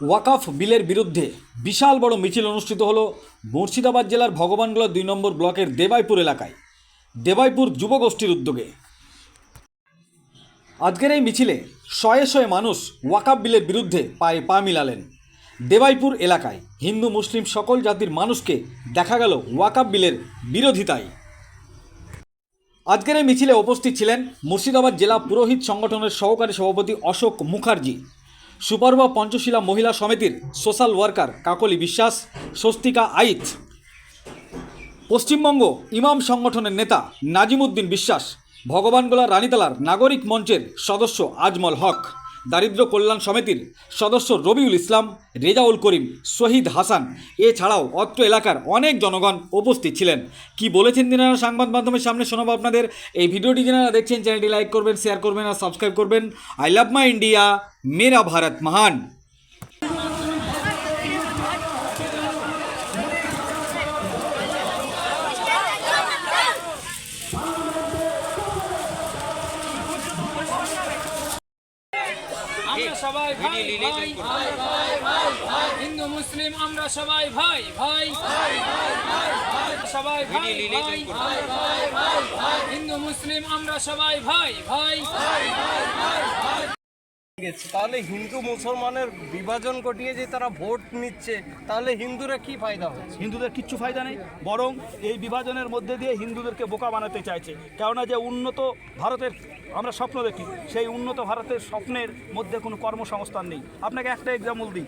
ওয়াকাফ বিলের বিরুদ্ধে বিশাল বড় মিছিল অনুষ্ঠিত হলো মুর্শিদাবাদ জেলার ভগবানগোলা দুই নম্বর ব্লকের দেবাইপুর এলাকায়। দেবাইপুর যুবগোষ্ঠীর উদ্যোগে। আজকের এই মিছিলে শয়ে শয়ে মানুষ ওয়াকাফ বিলের বিরুদ্ধে পায়ে পা মিলালেন। দেবাইপুর এলাকায় হিন্দু, মুসলিম সকল জাতির মানুষকে দেখা গেল ওয়াকাফ বিলের বিরোধিতায়। আজকের এই মিছিলে উপস্থিত ছিলেন মুর্শিদাবাদ জেলা পুরোহিত সংগঠনের সহকারী সভাপতি অশোক মুখার্জি। সুপারবা পঞ্চশীলা মহিলা সমিতির সোশ্যাল ওয়ার্কার কাকলি বিশ্বাস, স্বস্তিকা আইত পশ্চিমবঙ্গ ইমাম সংগঠনের নেতা নাজিমুদ্দিন বিশ্বাস, ভগবানগোলা রানীতলার নাগরিক মঞ্চের সদস্য আজমল হক। দারিদ্র কল্যাণ সমিতির সদস্য রবিউল ইসলাম, রেজাউল করিম, শহীদ হাসান। এছাড়াও অত্র এলাকার অনেক জনগণ উপস্থিত ছিলেন। কি বলেছেন তিনারা সংবাদ মাধ্যমের সামনে শোনাবো আপনাদের। এই ভিডিওটি যারা দেখছেন, চ্যানেলটি লাইক করবেন, শেয়ার করবেন আর সাবস্ক্রাইব করবেন। আই লাভ মাই ইন্ডিয়া, মেরা ভারত মহান। সবাই ভাই ভাই হিন্দু মুসলিম আমরা সবাই ভাই ভাই সবাই ভাই ভাই হিন্দু মুসলিম আমরা সবাই ভাই ভাই গেছে। তাহলে হিন্দু মুসলমানের বিভাজন ঘটিয়ে যে তারা ভোট নিচ্ছে, তাহলে হিন্দুরা কি ফায়দা হচ্ছে? হিন্দুদের কিচ্ছু ফায়দা নেই, বরং এই বিভাজনের মধ্যে দিয়ে হিন্দুদেরকে বোকা বানাতে চাইছে। কেননা যে উন্নত ভারতের আমরা স্বপ্ন দেখি, সেই উন্নত ভারতের স্বপ্নের মধ্যে কোনো কর্মসংস্থান নেই। আপনাকে একটা এক্সাম্পল দিই।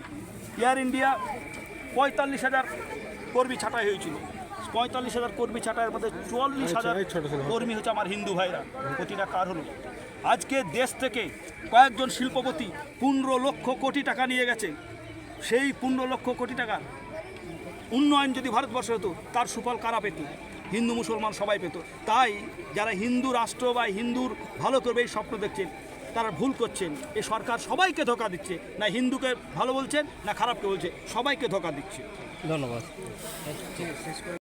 এয়ার ইন্ডিয়া পঁয়তাল্লিশ হাজার কর্মী ছাঁটাই হয়েছিল। পঁয়তাল্লিশ হাজার কর্মী ছাঁটাইয়ের মধ্যে চুয়াল্লিশ হাজার কর্মী হচ্ছে আমার হিন্দু ভাইরা। প্রতিটা কার হলো? আজকে দেশ থেকে কয়েকজন শিল্পপতি পনেরো লক্ষ কোটি টাকা নিয়ে গেছে। সেই পনেরো লক্ষ কোটি টাকা উন্নয়ন যদি ভারতবর্ষে হতো তার সুফল কারা পেত? হিন্দু মুসলমান সবাই পেত। তাই যারা হিন্দু রাষ্ট্র বা হিন্দুর ভালো করবে এই স্বপ্ন দেখছেন তারা ভুল করছেন। এই সরকার সবাইকে ধোকা দিচ্ছে। না হিন্দুকে ভালো বলছেন না খারাপকে বলছে সবাইকে ধোকা দিচ্ছে। ধন্যবাদ।